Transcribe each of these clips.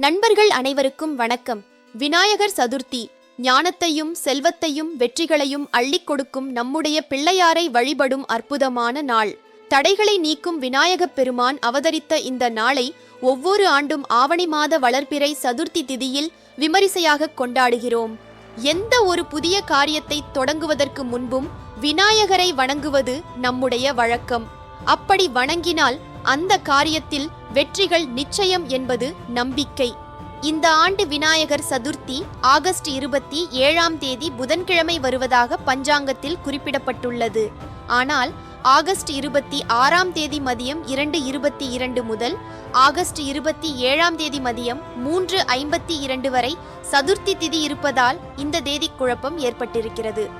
நண்பர்கள் அனைவருக்கும் வணக்கம். விநாயகர் சதுர்த்தி ஞானத்தையும் செல்வத்தையும் வெற்றிகளையும் அள்ளிக் கொடுக்கும் நம்முடைய பிள்ளையாரை வழிபடும் அற்புதமான நாள். தடைகளை நீக்கும் விநாயகப் பெருமான் அவதரித்த இந்த நாளை ஒவ்வொரு ஆண்டும் ஆவணி மாத வளர்பிறை சதுர்த்தி திதியில் விமரிசையாக கொண்டாடுகிறோம். எந்த ஒரு புதிய காரியத்தை தொடங்குவதற்கு முன்பும் விநாயகரை வணங்குவது நம்முடைய வழக்கம். அப்படி வணங்கினால் அந்த காரியத்தில் வெற்றிகள் நிச்சயம் என்பது நம்பிக்கை. இந்த ஆண்டு விநாயகர் சதுர்த்தி ஆகஸ்ட் இருபத்தி ஏழாம் தேதி புதன்கிழமை வருவதாக பஞ்சாங்கத்தில் குறிப்பிடப்பட்டுள்ளது. ஆனால் ஆகஸ்ட் இருபத்தி ஆறாம் தேதி மதியம் இரண்டு இருபத்தி இரண்டு முதல் ஆகஸ்ட் இருபத்தி ஏழாம் தேதி மதியம் மூன்று ஐம்பத்தி இரண்டு வரை சதுர்த்தி திதி இருப்பதால் இந்த தேதி குழப்பம் ஏற்பட்டிருக்கிறது.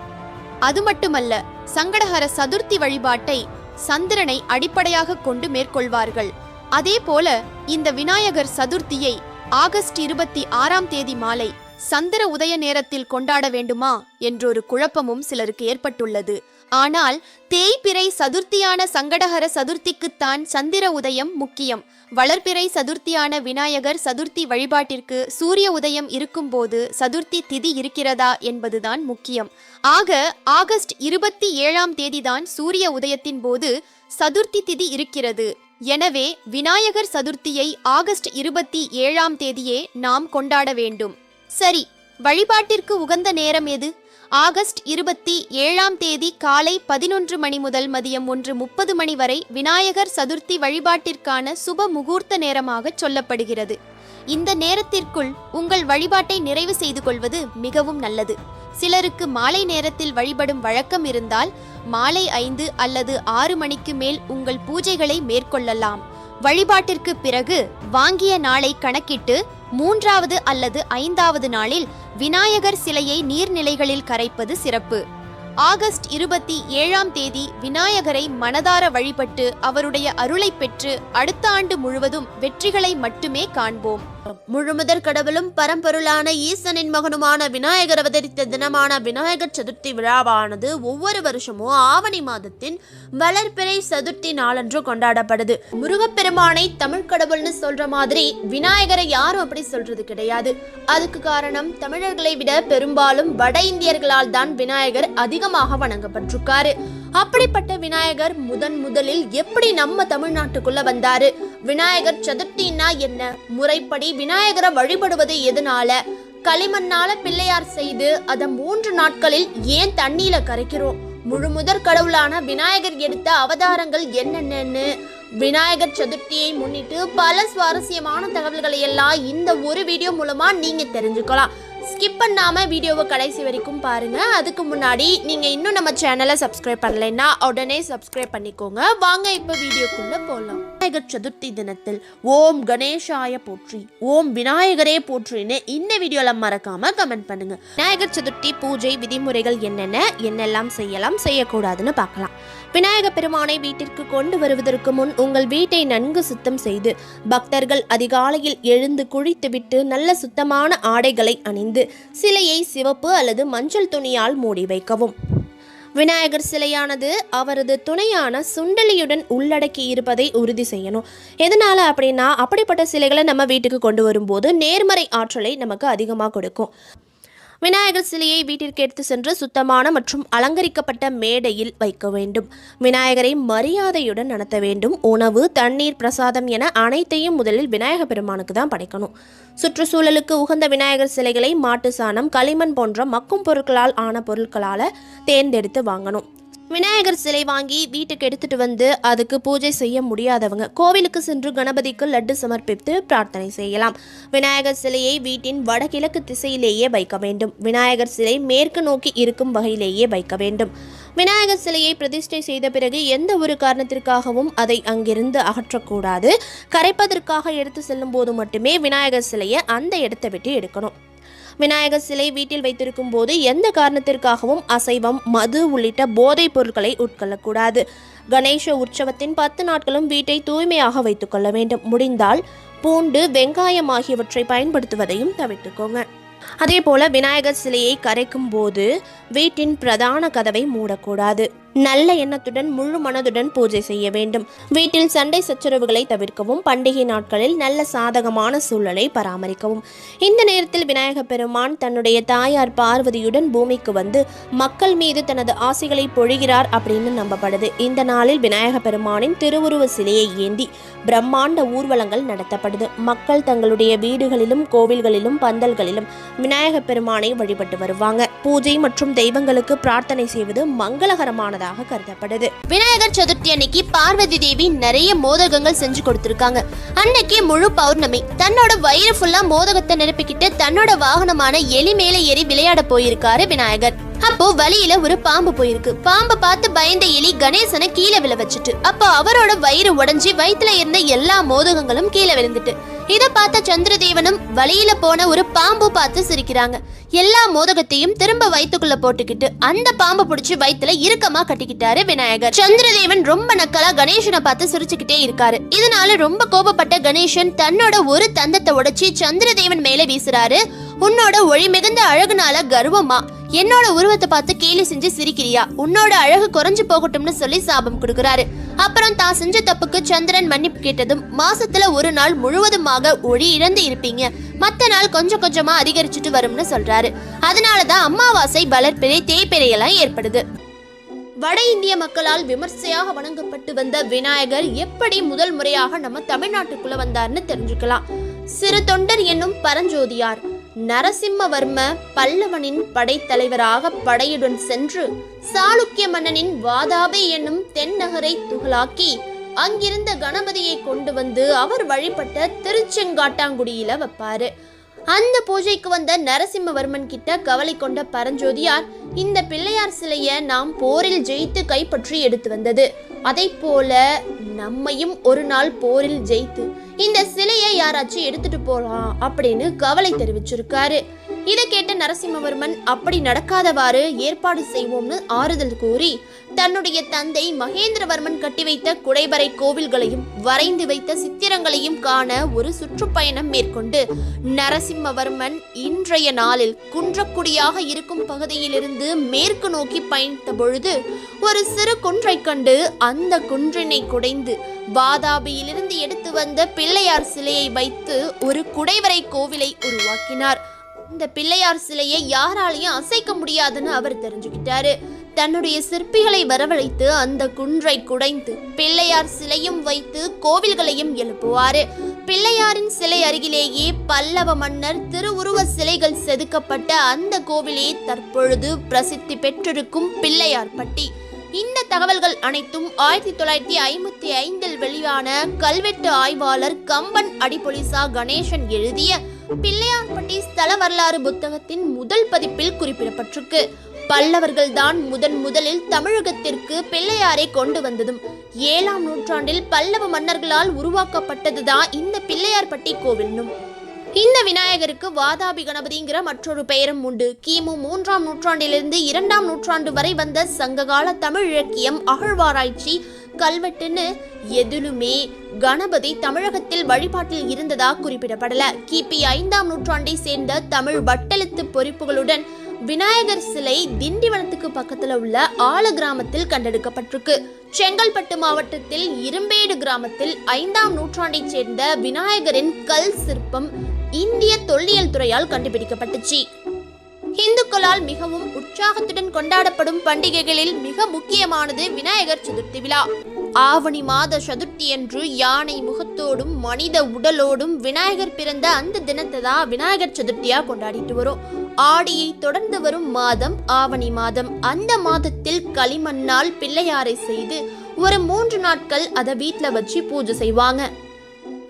அது மட்டுமல்ல சங்கடஹர சதுர்த்தி வழிபாட்டை சந்திரனை அடிப்படையாக கொண்டு மேற்கொள்வார்கள். அதே போல இந்த விநாயகர் சதுர்த்தியை ஆகஸ்ட் இருபத்தி ஆறாம் தேதி மாலை சந்திர உதய நேரத்தில் கொண்டாட வேண்டுமா என்றொரு குழப்பமும் சிலருக்கு ஏற்பட்டுள்ளது. ஆனால் தேய்பிறை சதுர்த்தியான சங்கடஹர சதுர்த்திக்குத்தான் சந்திர உதயம் முக்கியம். வளர்பிறை சதுர்த்தியான விநாயகர் சதுர்த்தி வழிபாட்டிற்கு சூரிய உதயம் இருக்கும்போது சதுர்த்தி திதி இருக்கிறதா என்பதுதான் முக்கியம். ஆக ஆகஸ்ட் இருபத்தி ஏழாம் தேதிதான் சூரிய உதயத்தின் போது சதுர்த்தி திதி இருக்கிறது. எனவே விநாயகர் சதுர்த்தியை ஆகஸ்ட் இருபத்தி ஏழாம் தேதியே நாம் கொண்டாட வேண்டும். சரி வழிபாட்டிற்கு உகந்த நேரம் எது? ஆகஸ்ட் இருபத்தி ஏழாம் தேதி காலை பதினொன்று மணி முதல் மதியம் ஒன்று முப்பது மணி வரை விநாயகர் சதுர்த்தி வழிபாட்டிற்கான சுப முகூர்த்த நேரமாக சொல்லப்படுகிறது. இந்த நேரத்திற்குள் உங்கள் வழிபாட்டை நிறைவு செய்து கொள்வது மிகவும் நல்லது. சிலருக்கு மாலை நேரத்தில் வழிபடும் வழக்கம் இருந்தால் மாலை ஐந்து அல்லது ஆறு மணிக்கு மேல் உங்கள் பூஜைகளை மேற்கொள்ளலாம். வழிபாட்டிற்கு பிறகு வாங்கிய நாளை கணக்கிட்டு மூன்றாவது அல்லது ஐந்தாவது நாளில் விநாயகர் சிலையை நீர்நிலைகளில் கரைப்பது சிறப்பு. ஆகஸ்ட் இருபத்தி ஏழாம் தேதி விநாயகரை மனதார வழிபட்டு அவருடைய அருளை பெற்று அடுத்த ஆண்டு முழுவதும் வெற்றிகளை மட்டுமே காண்போம். முழுமுதற் கடவுளும் பரம்பொருளான ஈசனின் மகனுமான விநாயகர் அவதரித்த தினமான விநாயகர் சதுர்த்தி விழாவானது ஒவ்வொரு வருஷமும் ஆவணி மாதத்தின் வளர்பிறை சதுர்த்தி நாளன்று கொண்டாடப்படுது. முருகப்பெருமானை தமிழ் கடவுள்னு சொல்ற மாதிரி விநாயகரை யாரும் அப்படி சொல்றது கிடையாது. அதுக்கு காரணம் தமிழர்களை விட பெரும்பாலும் வட இந்தியர்களால் தான் விநாயகர் அதிகமாக வணங்கப்பட்டிருக்காரு. அப்படிப்பட்ட விநாயகர் முதன் முதலில் எப்படி நம்ம தமிழ்நாட்டுக்குள்ள வந்தாரு? விநாயகர் சதுர்த்தின்னா என்ன? முறைப்படி விநாயகரை வழிபடுவது எதனால? களிமண்ணால பிள்ளையார் செய்து அதை மூன்று நாட்களில் ஏன் தண்ணியில கரைக்கிறோம்? முழுமுதற் கடவுளான விநாயகர் எடுத்த அவதாரங்கள் என்னென்னு விநாயகர் சதுர்த்தியை முன்னிட்டு பல சுவாரஸ்யமான தகவல்களை எல்லாம் இந்த ஒரு வீடியோ மூலமா நீங்க தெரிஞ்சுக்கலாம். ஸ்கிப் பண்ணாம வீடியோவை கடைசி வரைக்கும் பாருங்க. அதுக்கு முன்னாடி நீங்க இன்னும் நம்ம சேனலை சப்ஸ்கிரைப் பண்ணலைன்னா உடனே சப்ஸ்கிரைப் பண்ணிக்கோங்க. வாங்க இப்போ வீடியோக்குள்ளே போகலாம் விநாயகர் சதுர்த்தி தினத்தில் ஓம் கணேஷாய போற்றி ஓம் விநாயகரே போற்றின்னு இந்த வீடியோவில் மறக்காம கமெண்ட் பண்ணுங்க. விநாயகர் சதுர்த்தி பூஜை விதிமுறைகள் என்னென்ன என்னெல்லாம் செய்யலாம் செய்யக்கூடாதுன்னு பார்க்கலாம். விநாயக பெருமானை வீட்டிற்கு கொண்டு வருவதற்கு முன் உங்கள் வீட்டை நன்கு சுத்தம் செய்து பக்தர்கள் அதிகாலையில் எழுந்து குளித்துவிட்டு நல்ல சுத்தமான ஆடைகளை அணிந்து சிலையை சிவப்பு அல்லது மஞ்சள் துணியால் மூடி வைக்கவும். விநாயகர் சிலையானது அவரது துணையான சுண்டலியுடன் உள்ளடக்கி இருப்பதை உறுதி செய்யணும். எதனால் அப்படின்னா அப்படிப்பட்ட சிலைகளை நம்ம வீட்டுக்கு கொண்டு வரும்போது நேர்மறை ஆற்றலை நமக்கு அதிகமாக கொடுக்கும். விநாயகர் சிலையை வீட்டிற்கு எடுத்து சென்று சுத்தமான மற்றும் அலங்கரிக்கப்பட்ட மேடையில் வைக்க வேண்டும். விநாயகரை மரியாதையுடன் நடத்த வேண்டும். உணவு தண்ணீர் பிரசாதம் என அனைத்தையும் முதலில் விநாயக பெருமானுக்கு தான் படைக்கணும். சுற்றுச்சூழலுக்கு உகந்த விநாயகர் சிலைகளை மாட்டு சாணம் களிமண் போன்ற மக்கும் பொருட்களால் ஆன பொருட்களால் தேர்ந்தெடுத்து வாங்கணும். விநாயகர் சிலை வாங்கி வீட்டுக்கு எடுத்துட்டு வந்து அதுக்கு பூஜை செய்ய முடியாதவங்க கோவிலுக்கு சென்று கணபதிக்கு லட்டு சமர்ப்பித்து பிரார்த்தனை செய்யலாம். விநாயகர் சிலையை வீட்டின் வடகிழக்கு திசையிலேயே வைக்க வேண்டும். விநாயகர் சிலை மேற்கு நோக்கி இருக்கும் வகையிலேயே வைக்க வேண்டும். விநாயகர் சிலையை பிரதிஷ்டை செய்த பிறகு எந்த ஒரு காரணத்திற்காகவும் அதை அங்கிருந்து அகற்றக்கூடாது. கரைப்பதற்காக எடுத்து செல்லும் போது மட்டுமே விநாயகர் சிலையை அந்த இடத்தை விட்டு எடுக்கணும். விநாயகர் சிலை வீட்டில் வைத்திருக்கும் போது எந்த காரணத்திற்காகவும் அசைவம் மது உள்ளிட்ட போதைப் பொருட்களை உட்கொள்ளக்கூடாது. கணேச உற்சவத்தின் பத்து நாட்களும் வீட்டை தூய்மையாக வைத்துக்கொள்ள வேண்டும். முடிந்தால் பூண்டு வெங்காயம் ஆகியவற்றை பயன்படுத்துவதையும் தவிர்த்துக்கோங்க. அதே போல விநாயகர் சிலையை கரைக்கும் போது வீட்டின் பிரதான கதவை மூடக்கூடாது. நல்ல எண்ணத்துடன் முழு மனதுடன் பூஜை செய்ய வேண்டும். வீட்டில் சண்டை சச்சரவுகளை தவிர்க்கவும் பண்டிகை நாட்களில் நல்ல சாதகமான சூழலை பராமரிக்கவும். இந்த நேரத்தில் விநாயக பெருமான் தன்னுடைய தாயார் பார்வதியுடன் பூமிக்கு வந்து மக்கள் மீது தனது ஆசைகளை பொழிகிறார் அப்படின்னு நம்பப்படுது. இந்த நாளில் விநாயக பெருமானின் திருவுருவ சிலையை ஏந்தி பிரம்மாண்ட ஊர்வலங்கள் நடத்தப்படுது. மக்கள் தங்களுடைய வீடுகளிலும் கோவில்களிலும் பந்தல்களிலும் விநாயக பெருமானை வழிபட்டு வருவாங்க. பூஜை மற்றும் தெய்வங்களுக்கு பிரார்த்தனை செய்வது மங்களகரமானதாக கருதப்படுது. விநாயகர் சதுர்த்தி அன்னைக்கு பார்வதி தேவி நிறைய மோதகங்கள் செஞ்சு கொடுத்திருக்காங்க. அன்னைக்கு முழு பௌர்ணமி. தன்னோட வயிறு ஃபுல்லா மோதகத்தை நிரப்பிக்கிட்டு தன்னோட வாகனமான எலி மேல ஏறி விளையாட போயிருக்காரு விநாயகர். அப்போ வழியில ஒரு பாம்பு போயிருக்கு. பாம்பை பார்த்து பயந்த எலி கணேசனை கீழே விழ வச்சுட்டு அப்போ அவரோட வயிறு உடஞ்சி வயிற்றுல இருந்த எல்லா மோதகங்களும் கீழே விழுந்துட்டு. இதை பார்த்த சந்திரதேவனும் வழியில போன ஒரு பாம்பு பார்த்து சிரிக்கிறாங்க. எல்லா மோதகத்தையும் திரும்ப வயிற்றுக்குள்ள போட்டுக்கிட்டு அந்த பாம்பை பிடிச்சி வயிற்றுல இறுக்கமா கட்டிக்கிட்டாரு விநாயகர். சந்திரதேவன் ரொம்ப நக்கலா கணேசனை பார்த்து சிரிச்சுக்கிட்டே இருக்காரு. இதனால ரொம்ப கோபப்பட்ட கணேசன் தன்னோட ஒரு தந்தத்தை உடைச்சி சந்திரதேவன் மேல வீசுறாரு. உன்னோட ஒளி மிகுந்த அழகுனால கர்வமா என்னோட உருவத்தை பார்த்து கேலி செஞ்சு சிரிக்கிறியா? உன்னோட அழகு குறைஞ்சு போகட்டும்னு சொல்லி சாபம் கொடுக்கிறாரு. அப்புறம் தான் செஞ்ச தப்புக்கு சந்திரன் மன்னிப்பு கேட்டதும் மாசத்துல ஒரு நாள் முழுவதுமாக ஒளி இழந்து இருப்பீங்க. மத்த நாள் கொஞ்சம் கொஞ்சமா அதிகரிச்சுட்டு வரும்னு சொல்றாரு. அதனாலதான் அமாவாசை வளர்ப்பிறை தேய்பிறையெல்லாம் ஏற்படுது. வட இந்திய மக்களால் விமர்சையாக வணங்கப்பட்டு வந்த விநாயகர் எப்படி முதல் முறையாக நம்ம தமிழ்நாட்டுக்குள்ள வந்தார்னு தெரிஞ்சுக்கலாம். சிறு தொண்டர் என்னும் பரஞ்சோதியார். நரசிம்மவர்ம பல்லவனின் படைத்தலைவராக படையுடன் சென்று சாளுக்கிய மன்னனின் வாதாபி என்னும் தென்னகரை துகளாக்கி அங்கிருந்த கணபதியை கொண்டு வந்து அவர் வழிபட்ட திருச்செங்காட்டாங்குடியில வைப்பாரு. அந்த பூஜைக்கு வந்த நரசிம்மவர்மன் கிட்ட கவலை கொண்ட பரஞ்சோதியார் இந்த பிள்ளையார் சிலைய நாம் போரில் ஜெயித்து கைப்பற்றி எடுத்து வந்தது. அதை போல நம்மையும் ஒரு நாள் போரில் ஜெயித்து இந்த சிலையை யாராச்சும் எடுத்துட்டு போகலாம் அப்படின்னு கவலை தெரிவிச்சிருக்காரு. இதை கேட்ட நரசிம்மவர்மன் அப்படி நடக்காதவாறு ஏற்பாடு செய்வோம்னு ஆறுதல் கூறி தன்னுடைய தந்தை மகேந்திரவர்மன் கட்டி வைத்த குடைவரை கோவில்களையும் வரைந்து வைத்த சித்திரங்களையும் காண ஒரு சுற்றுப்பயணம் மேற்கொண்டு நரசிம்மவர்மன் இன்றைய நாளில் குன்றக்குடியாக இருக்கும் பகுதியிலிருந்து மேற்கு நோக்கி பயணித்த பொழுது ஒரு சிறு குன்றை கண்டு அந்த குன்றினை குடைந்து வாதாபியிலிருந்து எடுத்து வந்த பிள்ளையார் சிலையை வைத்து ஒரு குடைவரை கோவிலை உருவாக்கினார். இந்த பிள்ளையார் சிலையை யாராலையும் அசைக்க முடியாதுன்னு அவர் தெரிஞ்சுக்கிட்டாரு. தன்னுடைய சிற்பிகளை வரவழைத்து அந்த குன்றை குடைந்து பிள்ளையார் சிலையும் வைத்து கோவில்களையும் எழுப்புவாரு. பிள்ளையாரின் சிலை அருகிலேயே பல்லவ மன்னர் திருவுருவ சிலைகள் செதுக்கப்பட்ட அந்த கோவிலே தற்பொழுது பிரசித்தி பெற்றிருக்கும் பிள்ளையார் பட்டி. இந்த தகவல்கள் அனைத்தும் ஆயிரத்தி தொள்ளாயிரத்தி ஐம்பத்தி ஐந்தில் வெளியான கல்வெட்டு ஆய்வாளர் கம்பன் அடிபொலிசா கணேசன் எழுதிய பிள்ளையார்பட்டி ஸ்தல வரலாறு புத்தகத்தின் முதல் பதிப்பில் குறிப்பிடப்பட்டிருக்கு. பல்லவர்கள் தான் முதன் முதலில் தமிழகத்திற்கு பிள்ளையாரை கொண்டு வந்ததும் ஏழாம் நூற்றாண்டில் பல்லவ மன்னர்களால் உருவாக்கப்பட்டதுதான் இந்த பிள்ளையார்பட்டி கோவில்னும். இந்த விநாயகருக்கு வாதாபி கணபதிங்கிற மற்றொரு பெயரும் உண்டு. கிமு மூன்றாம் நூற்றாண்டிலிருந்து இரண்டாம் நூற்றாண்டு வரை வந்த சங்ககால தமிழ் இலக்கியம் அகழ்வாராய்ச்சி கல்வெட்டுன்னு எதிலுமே கணபதி தமிழகத்தில் வழிபாட்டில் இருந்ததா குறிப்பிடப்படல. கிபி ஐந்தாம் நூற்றாண்டை சேர்ந்த தமிழ் வட்டெழுத்து பொறிப்புகளுடன் விநாயகர் சிலை திண்டிவனத்துக்கு பக்கத்துல உள்ள ஆல கிராமத்தில் கண்டெடுக்கப்பட்டிருக்கு. செங்கல்பட்டு மாவட்டத்தில் இரும்பேடு கிராமத்தில் ஐந்தாம் நூற்றாண்டைச் சேர்ந்த விநாயகரின் கல் சிற்பம் இந்திய தொல்லியல் துறையால் கண்டுபிடிக்கப்பட்டுச்சு. இந்துக்களால் மிகவும் உற்சாகத்துடன் கொண்டாடப்படும் பண்டிகைகளில் மிக முக்கியமானது விநாயகர் சதுர்த்தி விழா. ஆவணி மாத சதுர்த்தி அன்று யானை முகத்தோடும் மனித உடலோடும் விநாயகர் பிறந்த அந்த தினத்தை தான் விநாயகர் சதுர்த்தியா கொண்டாடிட்டு வரும். ஆடியை தொடர்ந்து வரும் மாதம் ஆவணி மாதம். அந்த மாதத்தில் களிமண்ணால் பிள்ளையாரை செய்து ஒரு மூன்று நாட்கள் அதை வீட்டில் வச்சு பூஜை செய்வாங்க.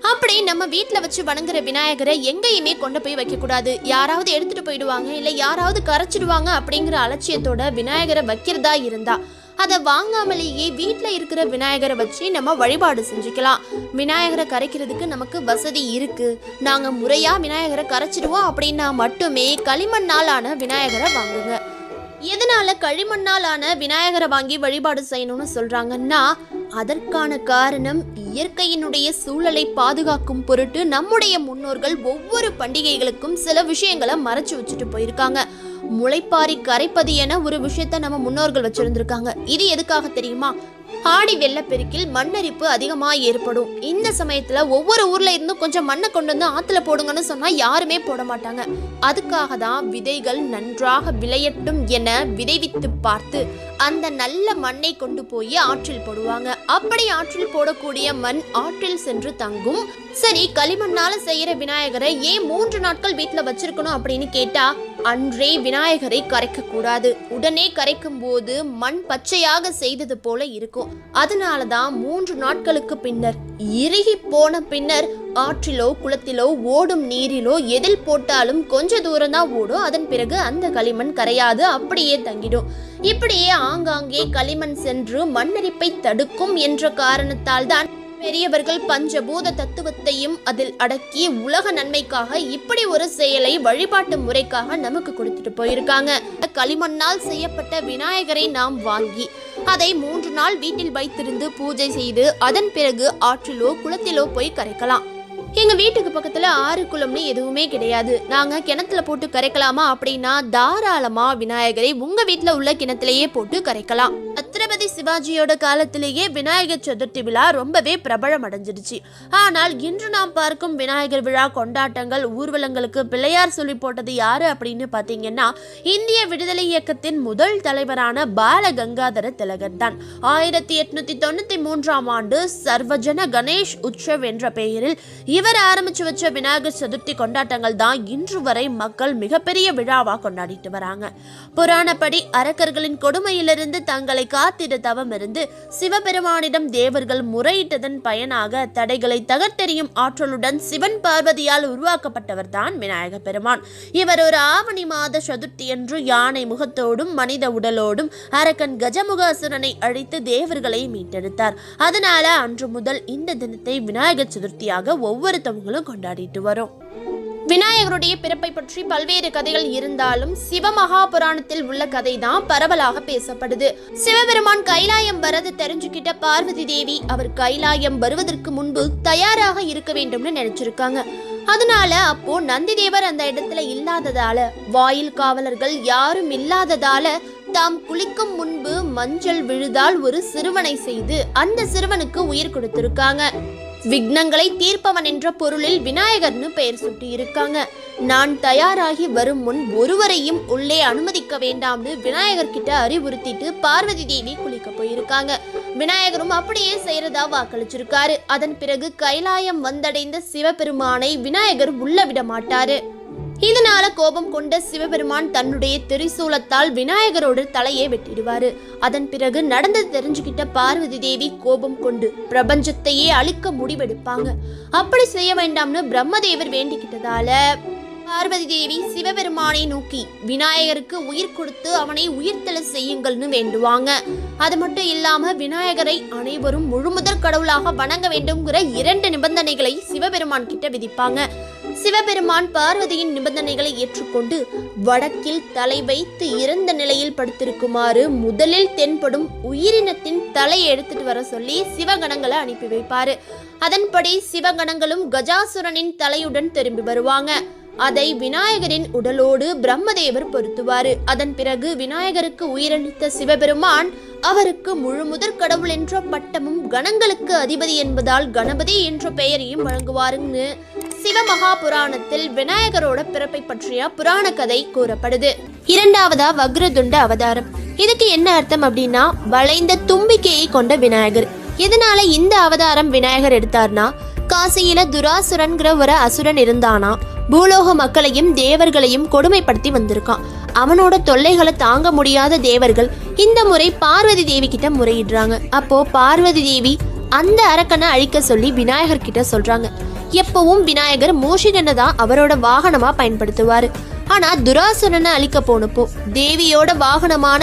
அப்படி நம்ம வீட்டில் வச்சு வணங்குற விநாயகரை எங்கேயுமே கொண்டு போய் வைக்கக்கூடாது. யாராவது எடுத்துட்டு போயிடுவாங்க இல்லை யாராவது கரைச்சிடுவாங்க அப்படிங்கிற அலட்சியத்தோட விநாயகரை வைக்கிறதா இருந்தா அதை வாங்காமலேயே வீட்டில் இருக்கிற விநாயகரை வச்சு நம்ம வழிபாடு செஞ்சுக்கலாம். விநாயகரை கரைக்கிறதுக்கு நமக்கு வசதி இருக்கு. நாங்கள் முறையாக விநாயகரை கரைச்சிடுவோம் அப்படின்னா மட்டுமே களிமண்ணாலான விநாயகரை வாங்குங்க. எதனால களிமண்ணாலான விநாயகரை வாங்கி வழிபாடு செய்யணும்னு சொல்றாங்கன்னா அதற்கான காரணம் இயற்கையினுடைய சூழலை பாதுகாக்கும் பொருட்டு நம்முடைய முன்னோர்கள் ஒவ்வொரு பண்டிகைகளுக்கும் சில விஷயங்களை மறைச்சு வச்சுட்டு போயிருக்காங்க. முளைப்பாரி கரைப்பது என ஒரு விஷயத்த நம்ம முன்னோர்கள் வச்சிருந்திருக்காங்க. இது எதுக்காக தெரியுமா? ஆடி வெள்ளப்பெருக்கில் மண்ணரிப்பு அதிகமாக ஏற்படும். இந்த சமயத்தில் ஒவ்வொரு ஊரில் இருந்தும் கொஞ்சம் மண்ணை கொண்டு வந்து ஆற்றுல போடுங்கன்னு சொன்னால் யாருமே போட மாட்டாங்க. அதுக்காக தான் விதைகள் நன்றாக விளையட்டும் என விதைவித்து பார்த்து அந்த நல்ல மண்ணை கொண்டு போய் ஆற்றில் போடுவாங்க. அப்படி ஆற்றில் போடக்கூடிய மண் ஆற்றில் சென்று தங்கும். சரி களிமண்ணால் செய்கிற விநாயகரை ஏன் மூன்று நாட்கள் வீட்டில் வச்சிருக்கணும் அப்படின்னு கேட்டால் அன்றே விநாயகரை கரைக்க கூடாது உடனே கரைக்கும் போது மண் பச்சையாக செய்தது போல இருக்கும். அதனால தான் மூன்று நாட்களுக்கு பின்னர் இறுகி போன பின்னர் ஆற்றிலோ குளத்திலோ ஓடும் நீரிலோ எதில் போட்டாலும் கொஞ்ச தூரம் தான் ஓடும். அதன் பிறகு அந்த களிமண் கரையாது அப்படியே தங்கிடும். இப்படியே ஆங்காங்கே களிமண் சென்று மண்ணரிப்பை தடுக்கும் என்ற காரணத்தால் தான் பெரியவர்கள் பஞ்சபூத தத்துவத்தையும் அதில் அடக்கி உலக நன்மைக்காக இப்படி ஒரு செயலை வழிபாட்டு முறைக்காக நமக்கு கொடுத்துட்டு போயிருக்காங்க. களிமண்ணால் செய்யப்பட்ட விநாயகரை நாம் வாங்கி அதை மூன்று நாள் வீட்டில் வைத்திருந்து பூஜை செய்து அதன் பிறகு ஆற்றிலோ குளத்திலோ போய் கரைக்கலாம். எங்க வீட்டுக்கு பக்கத்துல ஆறு குளம்னு எதுவுமே கிடையாது. நாங்க கிணத்துல போட்டு கரைக்கலாமா அப்படின்னா தாராளமா விநாயகரை உங்க வீட்டுல உள்ள கிணத்துலயே போட்டு கரைக்கலாம். சத்ரபதி சிவாஜியோட காலத்திலேயே விநாயகர் சதுர்த்தி விழா ரொம்பவே பிரபலம் அடைஞ்சிருச்சு ஆனால் இன்று நாம் பார்க்கும் விநாயகர் விழா கொண்டாட்டங்கள் ஊர்வலங்களுக்கு பிள்ளையார் சொல்லி போட்டது யாரு அப்படின்னு பாத்தீங்கன்னா இந்திய விடுதலை இயக்கத்தின் முதல் தலைவரான பால கங்காதர திலகர் தான். ஆயிரத்தி எட்நூத்தி தொண்ணூத்தி மூன்றாம் ஆண்டு சர்வஜன கணேஷ் உற்சவ் என்ற பெயரில் இவர் ஆரம்பிச்சு வச்ச விநாயகர் சதுர்த்தி கொண்டாட்டங்கள் தான் இன்று வரை மக்கள் மிகப்பெரிய விழாவா கொண்டாடிட்டு வராங்க. புராணப்படி அரக்கர்களின் கொடுமையிலிருந்து தங்களை காத்திட தவம் இருந்து சிவபெருமானிடம் தேவர்கள் முறையிட்டதன் பயனாக தடைகளை தகர்த்தெறியும் ஆற்றலுடன் சிவன் பார்வதியால் உருவாக்கப்பட்டவர் தான் விநாயக பெருமான். இவர் ஒரு ஆவணி மாத சதுர்த்தி என்று யானை முகத்தோடும் மனித உடலோடும் அரக்கன் கஜமுக அசுரனை அழித்து தேவர்களை மீட்டெடுத்தார். அதனால அன்று முதல் இந்த தினத்தை விநாயகர் சதுர்த்தியாக ஒவ்வொரு ஒவ்வொருத்தவங்களும் கொண்டாடிட்டு வரோம். விநாயகருடைய பிறப்பை பற்றி பல்வேறு கதைகள் இருந்தாலும் சிவமகாபுராணத்தில் உள்ள கதை தான் பரவலாக பேசப்படுது. சிவபெருமான் கைலாயம் வரது தெரிஞ்சுக்கிட்ட பார்வதி தேவி அவர் கைலாயம் வருவதற்கு முன்பு தயாராக இருக்க வேண்டும்னு நினைச்சிருக்காங்க. அதனால அப்போ நந்தி தேவர் அந்த இடத்துல இல்லாததால வாயில் காவலர்கள் யாரும் இல்லாததால தாம் குளிக்கும் முன்பு மஞ்சள் விழுதால் ஒரு சிறுவனை செய்து அந்த சிறுவனுக்கு உயிர் கொடுத்திருக்காங்க. விக்னங்களை தீர்ப்பவன் என்ற பொருளில் விநாயகர்னு பெயர் சுட்டி இருக்காங்க நான் தயாராகி வரும் முன் ஒருவரையும் உள்ளே அனுமதிக்க வேண்டாம்னு விநாயகர் கிட்ட அறிவுறுத்திட்டு பார்வதி தேவி குளிக்க போயிருக்காங்க. விநாயகரும் அப்படியே செய்யறதா வாக்களிச்சிருக்காரு. அதன் பிறகு கைலாயம் வந்தடைந்த சிவபெருமானை விநாயகர் உள்ள விட மாட்டாரு இதனால கோபம் கொண்ட சிவபெருமான் தன்னுடைய திரிசூலத்தால் விநாயகரோட தலையை வெட்டிடுவாரு. அதன் பிறகு நடந்தது தெரிஞ்சுக்கிட்ட பார்வதி தேவி கோபம் கொண்டு பிரபஞ்சத்தையே அழிக்க முடிவெடுப்பாங்க. அப்படி செய்ய வேண்டாம்னு பிரம்மதேவர் வேண்டிக்கிட்டதால பார்வதி தேவி சிவபெருமானை நோக்கி விநாயகருக்கு உயிர் கொடுத்து அவனை உயிர்த்தெழ செய்யுங்கள்னு வேண்டுவாங்க. அது மட்டும் இல்லாம விநாயகரை அனைவரும் முழுமுதற் கடவுளாக வணங்க வேண்டும்ங்கிற இரண்டு நிபந்தனைகளை சிவபெருமான் கிட்ட விதிப்பாங்க. சிவபெருமான் பார்வதியின் நிபந்தனைகளை ஏற்றுக்கொண்டு வடக்கில் தலை வைத்து இறந்த நிலையில் படுத்திருக்குமாறு முதலில் தென்படும் உயிரினத்தின் தலையை எடுத்துட்டு வர சொல்லி சிவகணங்களை அனுப்பி வைப்பாரு. அதன்படி சிவகணங்களும் கஜாசுரனின் தலையுடன் திரும்பி வருவாங்க. அதை விநாயகரின் உடலோடு பிரம்மதேவர் பொருத்துவாரு. அதன் பிறகு விநாயகருக்கு உயிரளித்த சிவபெருமான் அவருக்கு முழுமுதற் கடவுள் என்ற பட்டமும் கணங்களுக்கு அதிபதி என்பதால் கணபதி என்ற பெயரையும் வழங்குவாருன்னு. சிவமகா புராணத்தில் விநாயகரோட பிறப்பை பற்றிய புராண கதை கூறப்படுது. இரண்டாவதா வக்ரதுண்ட அவதாரம். இதுக்கு என்ன அர்த்தம் அப்படின்னா வளைந்த தும்பிக்கையை கொண்ட விநாயகர். எதனால இந்த அவதாரம் விநாயகர் எடுத்தார்னா காசியில துராசுரன்கிற ஒரு அசுரன் இருந்தானா பூலோக மக்களையும் தேவர்களையும் கொடுமைப்படுத்தி வந்திருக்கான். அவனோட தொல்லைகளை தாங்க முடியாத தேவர்கள் இந்த முறை பார்வதி தேவி கிட்ட முறையிடுறாங்க. அப்போ பார்வதி தேவி அந்த அரக்கனை அழிக்க சொல்லி விநாயகர் கிட்ட சொல்றாங்க. எப்பவும் விநாயகர் மூஷிகனை தான் அவரோட வாகனமா பயன்படுத்துவாரு. ஆனா துராசுரனை அழிக்க போனப்போ தேவியோட வாகனமான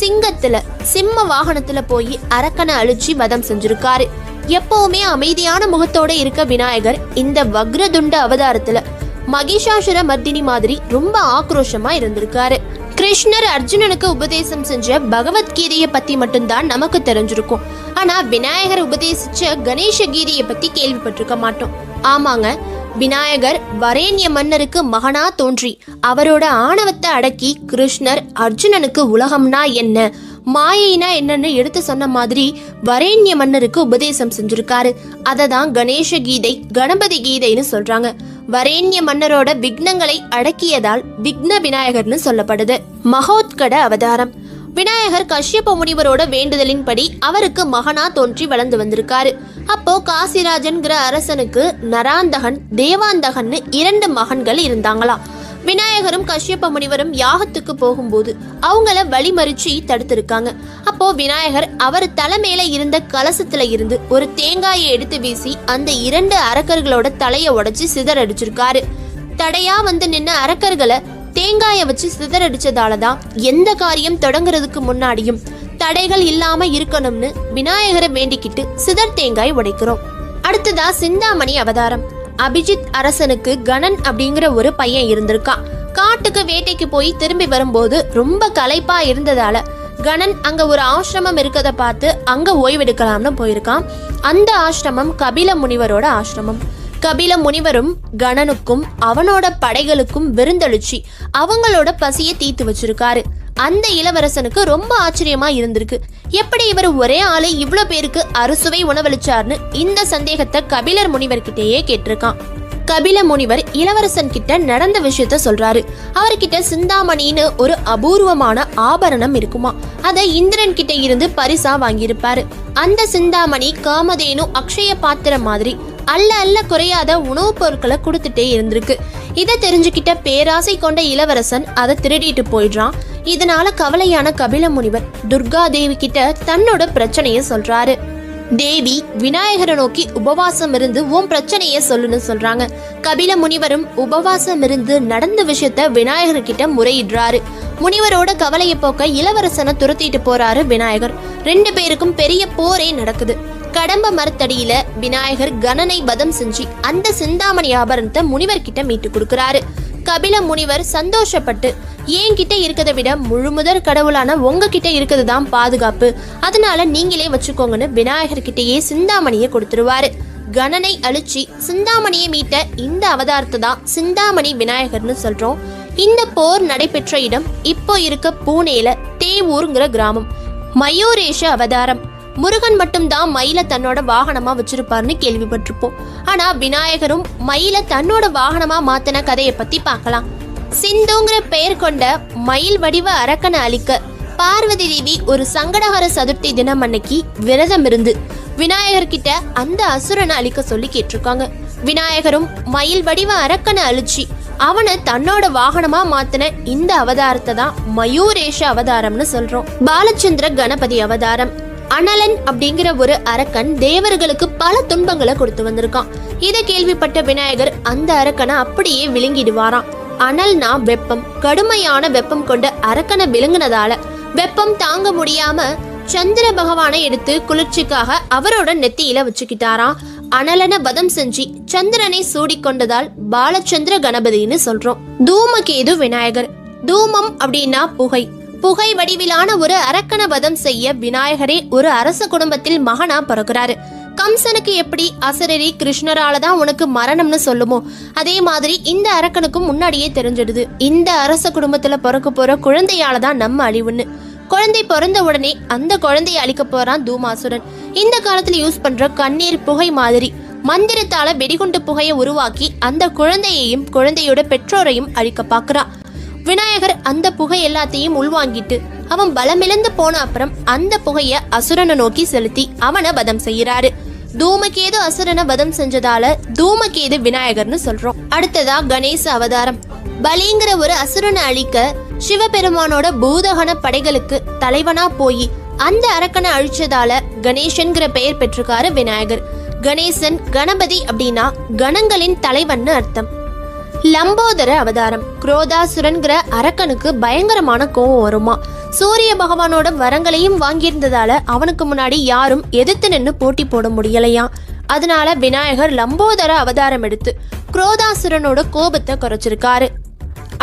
சிங்கத்துல சிம்ம வாகனத்துல போய் அரக்கனை அழிச்சு வதம் செஞ்சிருக்காரு. எப்பவுமே அமைதியான முகத்தோட இருக்க விநாயகர் இந்த வக்ரதுண்ட அவதாரத்துல மகிஷாசுர மர்தினி மாதிரி ரொம்ப ஆக்ரோஷமா இருந்திருக்காரு. கிருஷ்ணர் அர்ஜுனனுக்கு உபதேசம் செஞ்ச பகவத்கீதையை பத்தி மட்டும்தான் நமக்கு தெரிஞ்சிருக்கும். ஆனா விநாயகர் உபதேசிச்ச கணேச கீதையை பத்தி கேள்விப்பட்டிருக்க மாட்டோம். ஆமாங்க. விநாயகர் வரேண்ய மன்னருக்கு மகனா தோன்றி அவரோட ஆணவத்தை அடக்கி கிருஷ்ணர் அர்ஜுனனுக்கு உலகம்னா என்ன? மாயைனா என்னன்னு எடுத்து சொன்ன மாதிரி வரேண்ய மன்னருக்கு உபதேசம் செஞ்சிருக்காரு. அதை தான் கணேச கீதை கணபதி கீதைன்னு சொல்றாங்க. வரேண்ய மன்னரோட விக்னங்களை அடக்கியதால் விக்ன விநாயகர்னு சொல்லப்படுது. மகோத்கட அவதாரம். விநாயகர் கஷ்யப முனிவரோட வேண்டுதலின்படி அவருக்கு மகனா தோன்றி வளர்ந்து வந்திருக்காரு. அப்போ காசிராஜன்கிற அரசனுக்கு நராந்தகன் தேவாந்தகன்னு இரண்டு மகன்கள் இருந்தாங்களாம் விநாயகரும் கஷ்யப்ப முனிவரும் யாகத்துக்கு போகும்போது அவங்கள வழிமறிச்சு தடுத்திருக்காங்க. அப்போ விநாயகர் அவர் தலைமையில இருந்த கலசத்துல இருந்து ஒரு தேங்காயை எடுத்து வீசி அந்த இரண்டு அரக்கர்களோட தலையை உடைச்சு சிதறடிச்சிருக்காரு. தடையா வந்து நின்ன அரக்கர்களை தேங்காயை வச்சு சிதறடிச்சதால தான் எந்த காரியம் தொடங்குறதுக்கு முன்னாடியும் தடைகள் இல்லாம இருக்கணும்னு விநாயகரை வேண்டிக்கிட்டு சிதர் தேங்காய் உடைக்கிறோம். அடுத்ததா சிந்தாமணி அவதாரம். அபிஜித் அரசனுக்கு கணன் அப்படிங்கிற ஒரு பையன் இருந்திருக்கான் காட்டுக்கு வேட்டைக்கு போய் திரும்பி வரும்போது ரொம்ப களைப்பா இருந்ததால கணன் அங்க ஒரு ஆசிரமம் இருக்கதை பார்த்து அங்க ஓய்வெடுக்கலாம்னு போயிருக்கான். அந்த ஆசிரமம் கபில முனிவரோட ஆசிரமம். கபில முனிவரும் கணனுக்கும் அவனோட படைகளுக்கும் விருந்தளிச்சு அவங்களோட பசியை தீர்த்து வச்சிருக்காரு. அந்த இளவரசனுக்கு ரொம்ப ஆச்சரியமா இருந்திருக்கு. எப்படி இவர் ஒரே ஆளு இவ்வளோ பேருக்கு அறுசுவை உணவளிச்சார்னு இந்த சந்தேகத்தை கபிலர் முனிவர்கிட்டயே கேட்டிருக்கான். கபில முனிவர் இளவரசன் கிட்ட நடந்த விஷயத்த சொல்றாரு. அவர்கிட்ட சிந்தாமணின்னு ஒரு அபூர்வமான ஆபரணம் இருக்குமா? அதை இந்திரன் கிட்ட இருந்து பரிசா வாங்கியிருப்பாரு. அந்த சிந்தாமணி காமதேனு அக்ஷய பாத்திரம் மாதிரி அல்ல அல்ல குறையாத உணவுப் பொருட்களை கொடுத்துட்டே இருந்திருக்கு. இதை தெரிஞ்சுக்கிட்ட பேராசை கொண்ட இளவரசன் அதை திருடிட்டு போயிடுறான். இதனால கவலையான கபில முனிவர் துர்கா தேவி கிட்ட தன்னோட பிரச்சனைய சொல்றாரு. தேவி விநாயகரை நோக்கி உபவாசம் இருந்து உன் பிரச்சனைய சொல்லுன்னு சொல்றாங்க. கபில முனிவரும் உபவாசம் இருந்து நடந்த விஷயத்த விநாயகர்கிட்ட முறையிடுறாரு. முனிவரோட கவலையை போக்க இளவரசனை துரத்திட்டு போறாரு விநாயகர். ரெண்டு பேருக்கும் பெரிய போரே நடக்குது. கடம்ப மரத்தடியில விநாயகர் கணனை வதம் செஞ்சு அந்த சிந்தாமணி ஆபரணத்தை முனிவர் கிட்ட மீட்டு கொடுக்கிறாரு. கபில முனிவர் சந்தோஷப்பட்டு என்கிட்ட இருக்கிறத விட முழுமுதற் கடவுளான உங்ககிட்ட இருக்கிறது தான் பாதுகாப்பு. அதனால நீங்களே வச்சுக்கோங்கன்னு விநாயகர்கிட்டயே சிந்தாமணியை கொடுத்துருவாரு. கணனை அழிச்சு சிந்தாமணியை மீட்ட இந்த அவதாரத்தை தான் சிந்தாமணி விநாயகர்னு சொல்றோம். இந்த போர் நடைபெற்ற இடம் இப்போ இருக்க பூனேல தேவூருங்கிற கிராமம். மயூரேஷ அவதாரம். முருகன் மட்டும்தான் மயில தன்னோட வாகனமா வச்சிருப்பாருன்னு கேள்விப்பட்டிருப்போம். ஆனா விநாயகரும் மயில தன்னோட வாகனமா மாத்தின கதையை பத்தி பார்க்கலாம். சிந்துங்கிற பெயர் கொண்ட மயில் வடிவ அரக்கனை அழிக்க பார்வதி தேவி ஒரு சங்கடகர சதுர்த்தி தினம் அன்னைக்கு விரதம் இருந்து விநாயகர் கிட்ட அந்த அசுரனை அழிக்க சொல்லி கேட்டிருக்காங்க. விநாயகரும் மயில் வடிவ அரக்கனை அழிச்சு அவனை தன்னோட வாகனமா மாத்தின இந்த அவதாரத்தை தான் மயூரேஷ அவதாரம்னு சொல்றோம். பாலச்சந்திர கணபதி அவதாரம். அனலன் அப்படிங்கிற ஒரு அரக்கன் தேவர்களுக்கு பல துன்பங்களை கொடுத்து வந்திருக்கான். இதை கேள்விப்பட்ட விநாயகர் அந்த அரக்கனை அப்படியே விழுங்கிடுவாராம். அனல்னா வெப்பம் கடுமையான வெப்பம் கொண்ட அரக்கனை விழுங்கினதால வெப்பம் தாங்க முடியாம சந்திர பகவானை எடுத்து குளிர்ச்சிக்காக அவரோட நெத்தியில வச்சுக்கிட்டாராம். அனலன வதம் செஞ்சு சந்திரனை சூடிக்கொண்டதால் பாலச்சந்திர கணபதின்னு சொல்றோம். தூமகேது விநாயகர். தூமம் அப்படின்னா புகை. புகை வடிவிலான ஒரு அரக்கண வதம் செய்ய விநாயகரே ஒரு அரச குடும்பத்தில் மகனா பிறகுறாரு கம்சனுக்கு எப்படி அசரரி கிருஷ்ணரால தான் உனக்கு மரணம்னு சொல்லுமோ? அதே மாதிரி இந்த அரக்கனுக்கும் முன்னாடியே தெரிஞ்சிடுது. இந்த அரச குடும்பத்துல பிறக்க போற குழந்தையால தான் நம்ம அழிவுன்னு. குழந்தை பிறந்த உடனே அந்த குழந்தையை அழிக்க போறான் தூமாசுரன். இந்த காலத்துல யூஸ் பண்ற கண்ணீர் புகை மாதிரி மந்திரத்தால வெடிகுண்டு புகையை உருவாக்கி அந்த குழந்தையையும் குழந்தையோட பெற்றோரையும் அழிக்க பாக்குறான் விநாயகர் அந்த புகை எல்லாத்தையும் உள்வாங்கிட்டு அவன் பலமிழந்து போன அப்புறம் அந்த புகைய அசுரனை நோக்கி செலுத்தி அவனை வதம் செய்யறாரு தூமகேது அசுரனை வதம் செஞ்சதால தூமகேது விநாயகர்னு சொல்றோம். அடுத்ததா கணேச அவதாரம். பலிங்கிற ஒரு அசுரனை அழிக்க சிவபெருமானோட பூதகன படைகளுக்கு தலைவனா போய் அந்த அரக்கனை அழிச்சதால கணேசன்கிற பெயர் பெற்றிருக்காரு விநாயகர். கணேசன் கணபதி அப்படின்னா கணங்களின் தலைவன்னு அர்த்தம். லம்போதர அவதாரம். குரோதாசுரன்கிற அரக்கனுக்கு பயங்கரமான கோபம் வருமா? சூரிய பகவானோட வரங்களையும் வாங்கியிருந்ததால அவனுக்கு முன்னாடி யாரும் எதிர்த்து நின்று போட்டி போட முடியலையா? அதனால விநாயகர் லம்போதர அவதாரம் எடுத்து குரோதாசுரனோட கோபத்தை குறைச்சிருக்காரு.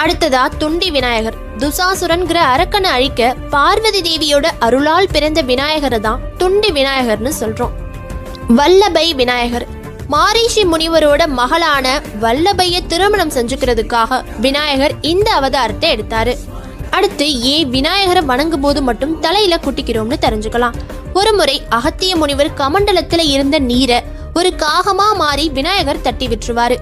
அடுத்ததா துண்டி விநாயகர். துசாசுரன்கிற அரக்கனை அழிக்க பார்வதி தேவியோட அருளால் பிறந்த விநாயகரை தான் துண்டி விநாயகர்னு சொல்றோம். வல்லபை விநாயகர். மாரீஷி முனிவரோட மகளான வல்லபைய திருமணம் செஞ்சுக்கிறதுக்காக விநாயகர் இந்த அவதாரத்தை எடுத்தாரு. அடுத்து ஏன் விநாயகரை வணங்கும் போது மட்டும் தலையில குட்டிக்கிறோம்னு தெரிஞ்சுக்கலாம். ஒரு முறை அகத்திய முனிவர் கமண்டலத்துல இருந்த நீரை ஒரு காகமா மாறி விநாயகர் தட்டி விட்டுருவாரு.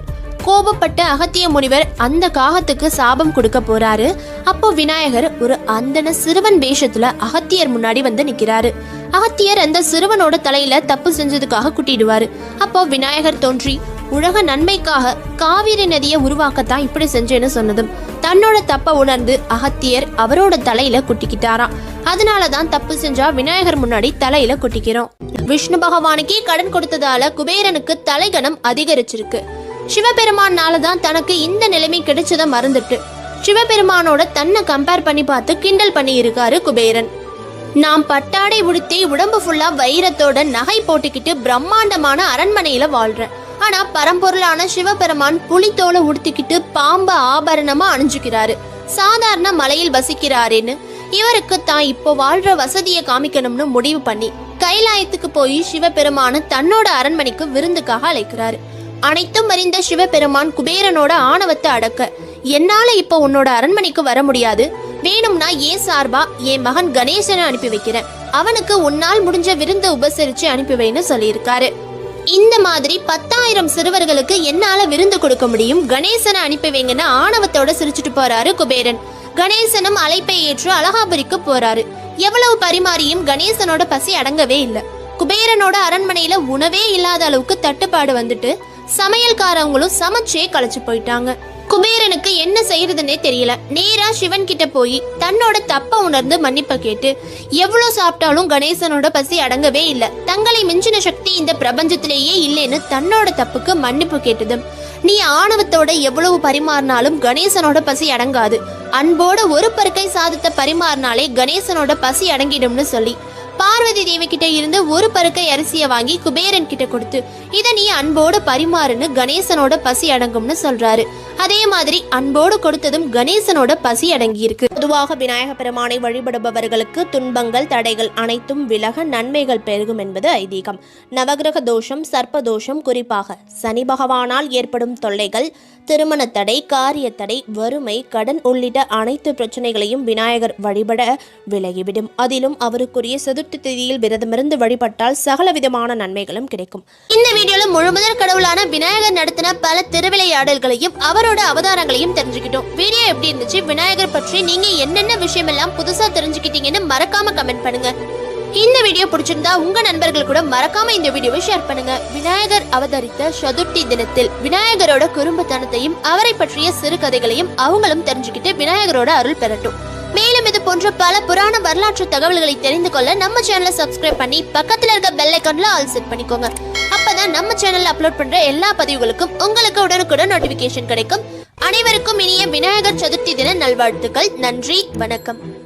கோபப்பட்ட அகத்திய முனிவர் அந்த காகத்துக்கு சாபம் கொடுக்க போறாரு. அப்போ விநாயகர் ஒரு அந்தன சிறுவன் வேஷத்துல அகத்தியர் முன்னாடி வந்து நிக்கிறாரு. அகத்தியர் அந்த சிறுவனோட தலையில தப்பு செஞ்சதுக்காக குட்டிடுவாரு. அப்போ விநாயகர் தோன்றி உலக நன்மைக்காக காவிரி நதியை உருவாக்கத்தான் இப்படி செஞ்சேன்னு சொன்னதும் தன்னோட தப்ப உணர்ந்து அகத்தியர் அவரோட தலையில குட்டிக்கிட்டாராம். அதனால தான் தப்பு செஞ்சா விநாயகர் முன்னாடி தலையில குட்டிக்கிறோம். விஷ்ணு பகவானுக்கே கடன் கொடுத்ததால குபேரனுக்கு தலைகணம் அதிகரிச்சிருக்கு. சிவபெருமானால தான் தனக்கு இந்த நிலைமை கிடைச்சதை மறந்துட்டு சிவபெருமானோட தன்னை கம்பேர் பண்ணி பார்த்து கிண்டல் பண்ணி இருக்காரு குபேரன். நாம் பட்டாடை உடுத்தி உடம்பு ஃபுல்லா வைரத்தோட நகை போட்டுக்கிட்டு பிரம்மாண்டமான அரண்மனையில வாழ்றேன். ஆனா பரம்பொருளான சிவபெருமான் புலித்தோலை உடுத்திக்கிட்டு பாம்ப ஆபரணமா அணிஞ்சுக்கிறாரு. சாதாரண மலையில் வசிக்கிறாருன்னு. இவருக்கு தான் இப்போ வாழ்ற வசதியை காமிக்கணும்னு முடிவு பண்ணி கைலாயத்துக்கு போய் சிவபெருமான தன்னோட அரண்மனைக்கு விருந்துக்காக அழைக்கிறாரு. அனைத்தும் அறிந்த சிவபெருமான் குபேரனோட ஆணவத்தை அடக்க என்னால இப்போ உன்னோட அரண்மனைக்கு வர முடியாது. வேணும்னா ஏன் சார்பா என் மகன் கணேசனை அனுப்பி வைக்கிறேன். அவனுக்கு உன்னால் முடிஞ்ச விருந்த உபசரிச்சு அனுப்பி வைன்னு சொல்லியிருக்காரு. இந்த மாதிரி பத்தாயிரம் சிறுவர்களுக்கு என்னால விருந்து கொடுக்க முடியும்? கணேசனை அனுப்பி வைங்கன்னு ஆணவத்தோட சிரிச்சுட்டு போறாரு குபேரன். கணேசனும் அழைப்பை ஏற்று அலகாபுரிக்கு போறாரு. எவ்வளவு பரிமாறியும் கணேசனோட பசி அடங்கவே இல்லை. குபேரனோட அரண்மனையில உணவே இல்லாத அளவுக்கு தட்டுப்பாடு வந்துட்டு சமையல்காரவங்களும் சமைச்சே களைச்சு போயிட்டாங்க. குபேரனுக்கு என்ன செய்யறதுன்னே தெரியல. நேரா சிவன் கிட்ட போய் தன்னோட தப்ப உணர்ந்து மன்னிப்ப கேட்டு எவ்வளவு சாப்பிட்டாலும் கணேசனோட பசி அடங்கவே இல்ல. தங்களை மிஞ்சின சக்தி இந்த பிரபஞ்சத்திலேயே இல்லைன்னு தன்னோட தப்புக்கு மன்னிப்பு கேட்டதும் நீ ஆணவத்தோட எவ்வளவு பரிமாறினாலும் கணேசனோட பசி அடங்காது. அன்போட ஒரு பருக்கை சாதத்தை பரிமாறினாலே கணேசனோட பசி அடங்கிடும்னு சொல்லி பார்வதி தேவி கிட்ட இருந்து ஒரு பருக்கை அரிசியை வாங்கி குபேரன் கிட்ட கொடுத்து இத நீ அன்போடு பரிமாறுன்னு கணேசனோட பசி அடங்கும்னு சொல்றாரு. அதே மாதிரி அன்போடு கொடுத்ததும் கணேசனோட பசி அடங்கி இருக்கு பொதுவாக விநாயக பெருமானை வழிபடுபவர்களுக்கு துன்பங்கள் தடைகள் அனைத்தும் விலக நன்மைகள் பெருகும் என்பது ஐதீகம். நவகிரக தோஷம் சர்ப்ப தோஷம் குறிப்பாக சனி பகவானால் ஏற்படும் தொல்லைகள் திருமண தடை காரிய தடை வறுமை கடன் உள்ளிட்ட அனைத்து பிரச்சனைகளையும் விநாயகர் வழிபட விலகிவிடும். அதிலும் அவருக்குரிய சதுர்த்தி திதியில் விரதமிருந்து வழிபட்டால் சகல விதமான நன்மைகளும் கிடைக்கும். இந்த வீடியோல முழுமுதல் கடவுளான விநாயகர் நடத்தின பல திருவிளையாடல்களையும் அவரோட அவதாரங்களையும் தெரிஞ்சுக்கிட்டோம். வீடியோ எப்படி இருந்துச்சு? விநாயகர் பற்றி நீங்க என்னென்ன விஷயம் எல்லாம் புதுசா தெரிஞ்சுக்கிட்டீங்கன்னு மறக்காம கமெண்ட் பண்ணுங்க. இந்த வீடியோ பிடிச்சிருந்தா உங்க நண்பர்கள் கூட மறக்காம இந்த வீடியோவை ஷேர் பண்ணுங்க. விநாயகர் அவதரித்த சதுர்த்தி தினத்தில் விநாயகரோட குறும்புத்தனத்தையும் அவரை பற்றிய சிறுகதைகளையும் அவங்களும் தெரிஞ்சுக்கிட்டு விநாயகரோட அருள் பெறட்டும். மேலும் இது போன்ற பல புராண வரலாற்று தகவல்களை தெரிந்து கொள்ள நம்ம சேனலை சப்ஸ்கிரைப் பண்ணி பக்கத்துல இருக்க பெல் ஐக்கான்ல ஆல் செட் பண்ணிக்கோங்க. அப்பதான் நம்ம சேனல்ல அப்லோட் பண்ற எல்லா பதிவுகளுக்கும் உங்களுக்கு உடனுக்குடன் நோட்டிபிகேஷன் கிடைக்கும். அனைவருக்கும் இனிய விநாயகர் சதுர்த்தி தின நல்வாழ்த்துக்கள். நன்றி. வணக்கம்.